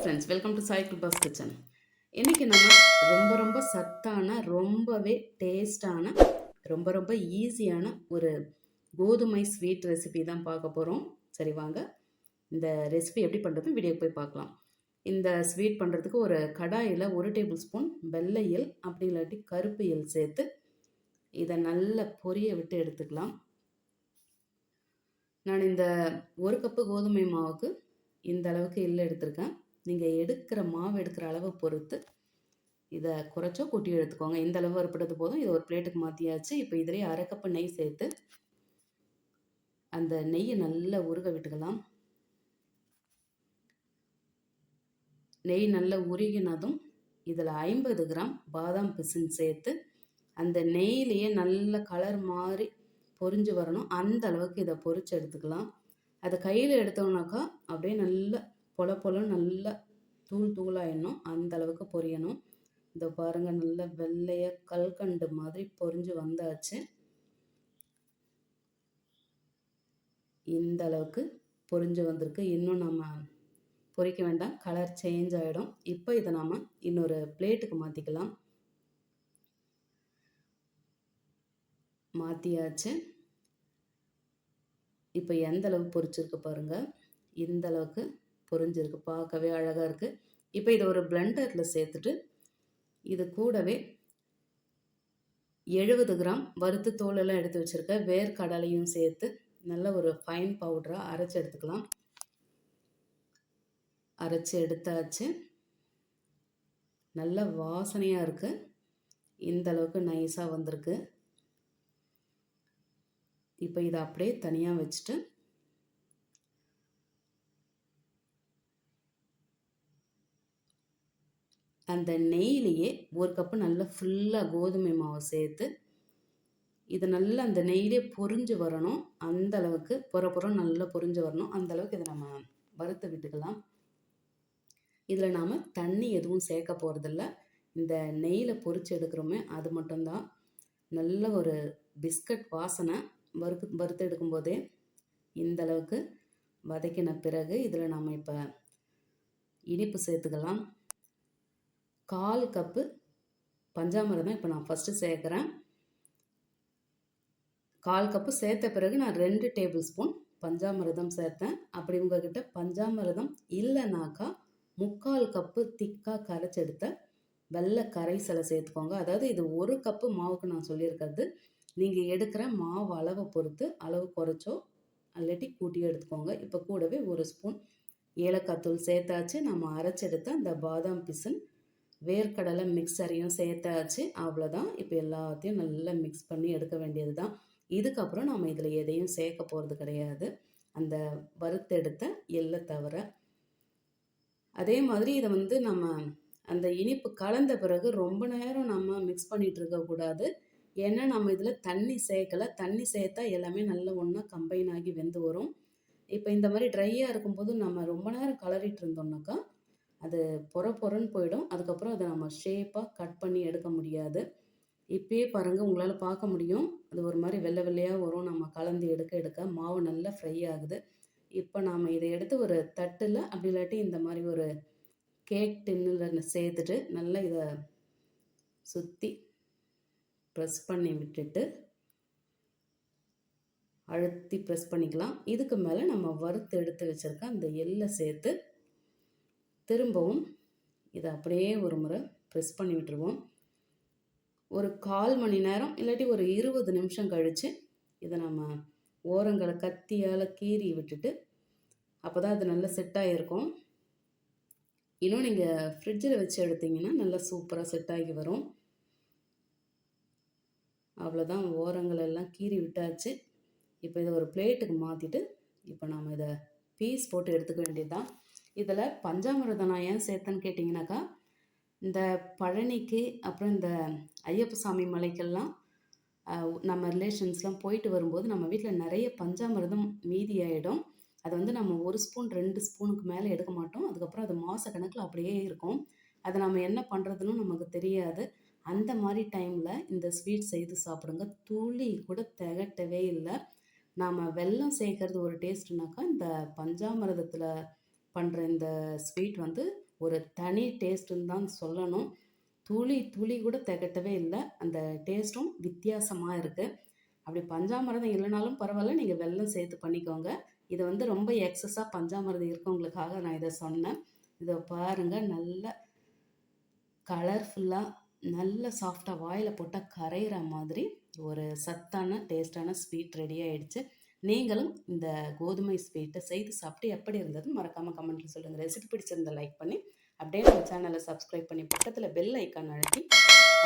Friends welcome to Sai Kirupa's kitchen இன்றைக்கி நம்ம ரொம்ப ரொம்ப சத்தான ரொம்பவே டேஸ்டான ரொம்ப ரொம்ப ஈஸியான ஒரு கோதுமை ஸ்வீட் ரெசிபி தான் பார்க்க போகிறோம் சரி வாங்க. இந்த ரெசிபி எப்படி பண்ணுறது வீடியோ போய் பார்க்கலாம். இந்த ஸ்வீட் பண்ணுறதுக்கு ஒரு கடாயில் ஒரு டேபிள் ஸ்பூன் வெள்ளை எள் அப்படி இல்லாட்டி கருப்பு எல் சேர்த்து இதை நல்லா பொரிய விட்டு எடுத்துக்கலாம். நான் இந்த ஒரு கப்பு கோதுமை மாவுக்கு இந்த அளவுக்கு எள் எடுத்திருக்கேன். நீங்கள் எடுக்கிற மாவு எடுக்கிற அளவை பொறுத்து இதை குறைச்சோ கொட்டி எடுத்துக்கோங்க. இந்த அளவு வறுப்படுறது போதும். இதை ஒரு பிளேட்டுக்கு மாற்றியாச்சு இப்போ இதிலே அரை கப்பு நெய் சேர்த்து அந்த நெய்யை நல்லா உருக விட்டுக்கலாம். நெய் நல்லா உருகினதும் இதில் ஐம்பது கிராம் பாதாம் பிசின் சேர்த்து அந்த நெய்லேயே நல்ல கலர் மாதிரி பொரிஞ்சு வரணும். அந்த அளவுக்கு இதை பொறிச்சு எடுத்துக்கலாம். அதை கையில் எடுத்தோம்னாக்கா அப்படியே நல்லா பொல பொலம் நல்லா தூள் தூளாயிடணும். அந்த அளவுக்கு பொரியணும். இந்த பாருங்கள் நல்ல வெள்ளையாக கல்கண்டு மாதிரி பொரிஞ்சு வந்தாச்சு. இந்த அளவுக்கு பொரிஞ்சு வந்திருக்கு. இன்னும் நம்ம பொரிக்க வேண்டாம். கலர் சேஞ்ச் ஆகிடும் இப்போ இதை நாம் இன்னொரு பிளேட்டுக்கு மாற்றிக்கலாம் மாற்றியாச்சு இப்போ எந்த அளவு பொரிச்சிருக்கு பாருங்கள் இந்த அளவுக்கு பொரிஞ்சிருக்கு பார்க்கவே அழகாக இருக்குது இப்போ இதை ஒரு பிளெண்டரில் சேர்த்துட்டு இது கூடவே எழுபது கிராம் வறுத்து தோலெல்லாம் எடுத்து வச்சுருக்க வேர்க்கடலையும் சேர்த்து நல்ல ஒரு ஃபைன் பவுடராக அரைச்சி எடுத்துக்கலாம். அரைச்சி எடுத்தாச்சு. நல்ல வாசனையாக இருக்குது இந்த அளவுக்கு நைஸாக வந்திருக்கு. இப்போ இதை அப்படியே தனியாக வச்சுட்டு அந்த நெய்லேயே ஒரு கப்பு நல்லா ஃபுல்லாக கோதுமை மாவு சேர்த்து இது நல்லா அந்த நெய்யிலே பொரிஞ்சு வரணும். அந்த அளவுக்கு புற புறம் நல்லா பொரிஞ்சு வரணும். அந்த அளவுக்கு இதை நம்ம வறுத்து விட்டுக்கலாம். இதில் நாம் தண்ணி எதுவும் சேர்க்க போகிறதில்ல இந்த நெய்யில் பொறிச்சு எடுக்கிறோமே அது மட்டும்தான். நல்ல ஒரு பிஸ்கட் வாசனை வறுக்கு வறுத்து எடுக்கும்போதே இந்த அளவுக்கு வதக்கின பிறகு இதில் நாம் இப்போ இனிப்பு சேர்த்துக்கலாம். கால் கப்பு பஞ்சாமிரதம் இப்போ நான் ஃபஸ்ட்டு சேர்க்குறேன். கால் கப்பு சேர்த்த பிறகு நான் ரெண்டு டேபிள் ஸ்பூன் பஞ்சாமிரதம் சேர்த்தேன். அப்படி உங்ககிட்ட பஞ்சாமிரதம் இல்லைனாக்கா முக்கால் கப்பு திக்காக கரைச்செடுத்த வெள்ளை கரைசலை சேர்த்துக்கோங்க. அதாவது இது ஒரு கப்பு மாவுக்கு நான் சொல்லியிருக்கிறது. நீங்கள் எடுக்கிற மாவு அளவை பொறுத்து அளவு குறைச்சோ இல்லாட்டி கூட்டியோ எடுத்துக்கோங்க. இப்போ கூடவே ஒரு ஸ்பூன் ஏலக்காய் தூள் சேர்த்தாச்சு. நம்ம அரைச்செடுத்த அந்த பாதாம் பிசன் வேர்க்கடலை மிக்சரையும் சேர்த்தாச்சு அவ்வளோதான் இப்போ எல்லாத்தையும் நல்லா மிக்ஸ் பண்ணி எடுக்க வேண்டியது தான் இதுக்கப்புறம் நம்ம இதில் எதையும் சேர்க்க போகிறது கிடையாது. அந்த வறுத்தெடுத்த எல்லை தவிர. அதே மாதிரி இதை வந்து நம்ம அந்த இனிப்பு கலந்த பிறகு ரொம்ப நேரம் நம்ம மிக்ஸ் பண்ணிகிட்டு இருக்கக்கூடாது ஏன்னா நம்ம இதில் தண்ணி சேர்க்கலை. தண்ணி சேர்த்தா எல்லாமே நல்ல ஒன்றா கம்பைன் ஆகி வெந்து வரும். இப்போ இந்த மாதிரி ட்ரையாக இருக்கும்போது நம்ம ரொம்ப நேரம் கலரிட்டு இருந்தோம்னாக்கா அது பொற பொறன்னு போயிடும். அதுக்கப்புறம் அதை நம்ம ஷேப்பாக கட் பண்ணி எடுக்க முடியாது. இப்பயே பாருங்கள் உங்களால் பார்க்க முடியும். அது ஒரு மாதிரி வெள்ளை வெள்ளையாக வரும். நம்ம கலந்து எடுக்க எடுக்க மாவு நல்லா ஃப்ரை ஆகுது. இப்போ நாம் இதை எடுத்து ஒரு தட்டில் அப்படி இல்லாட்டி இந்த மாதிரி ஒரு கேக் டின்னில் சேர்த்துட்டு நல்லா இதை சுற்றி ப்ரெஸ் பண்ணி விட்டுட்டு அழுத்தி ப்ரெஸ் பண்ணிக்கலாம். இதுக்கு மேலே நம்ம வறுத்து எடுத்து வச்சுருக்க அந்த எள்ளை சேர்த்து திரும்பவும் இதை அப்படியே ஒரு முறை ப்ரெஸ் பண்ணி விட்டுருவோம். ஒரு கால் மணி நேரம் இல்லாட்டி ஒரு இருபது நிமிஷம் கழித்து இதை நம்ம ஓரங்களை கத்தியால் கீறி விட்டுட்டு அப்போ தான் அது நல்லா செட் ஆகிருக்கும் இன்னும் நீங்கள் ஃப்ரிட்ஜில் வச்சு எடுத்திங்கன்னா நல்லா சூப்பராக செட் ஆகி வரும். அவ்வளோதான் ஓரங்கள் எல்லாம் கீறி விட்டாச்சு. இப்போ இதை ஒரு பிளேட்டுக்கு மாற்றிட்டு இப்போ நாம் இதை பீஸ் போட்டு எடுத்துக்க வேண்டியது தான் இதில் பஞ்சாமிரதம் நான் ஏன் சேர்த்தேன்னு கேட்டிங்கனாக்கா இந்த பழனிக்கு அப்புறம் இந்த ஐயப்ப சாமி மலைக்கெல்லாம் நம்ம ரிலேஷன்ஸ்லாம் போயிட்டு வரும்போது நம்ம வீட்டில் நிறைய பஞ்சாமிரதம் மீதி ஆகிடும் அது வந்து நம்ம ஒரு ஸ்பூன் ரெண்டு ஸ்பூனுக்கு மேலே எடுக்க மாட்டோம். அதுக்கப்புறம் அது மாத கணக்கில் அப்படியே இருக்கும். அதை நம்ம என்ன பண்ணுறதுன்னு நமக்கு தெரியாது. அந்த மாதிரி டைமில் இந்த ஸ்வீட் செய்து சாப்பிடுங்க. துளி கூட திகட்டவே இல்லை. நாம் வெல்லம் சேர்க்கறது ஒரு டேஸ்ட்னாக்கா இந்த பஞ்சாமிரதத்தில் பண்ணுற இந்த ஸ்வீட் வந்து ஒரு தனி டேஸ்ட்டுன்னு தான் சொல்லணும். துளி துளி கூட திகட்டவே இல்லை. அந்த டேஸ்ட்டும் வித்தியாசமாக இருக்குது அப்படி பஞ்சாமிரதம் இல்லைனாலும் பரவாயில்ல. நீங்கள் வெல்லம் சேர்த்து பண்ணிக்கோங்க. இதை வந்து ரொம்ப எக்ஸஸாக பஞ்சாமிரதம் இருக்கவங்களுக்காக நான் இதை சொன்னேன். இதை பாருங்கள் நல்ல கலர்ஃபுல்லாக நல்ல சாஃப்டாக வாயில் போட்டால் கரையிற மாதிரி ஒரு சத்தான டேஸ்டான ஸ்வீட் ரெடி ஆகிடுச்சு நீங்களும் இந்த கோதுமை ஸ்வீட்டை செய்து சாப்பிட்டு எப்படி இருந்தது மறக்காமல் கமெண்ட்டில் சொல்லுங்கள் ரெசிபி பிடிச்சிருந்த லைக் பண்ணி அப்படியே நம்ம சேனலை சப்ஸ்கிரைப் பண்ணி பக்கத்தில் பெல் ஐக்கான் அழுத்தி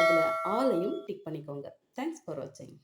அதில் ஆலையும் டிக் பண்ணிக்கோங்க. தேங்க்ஸ் ஃபார் வாட்சிங்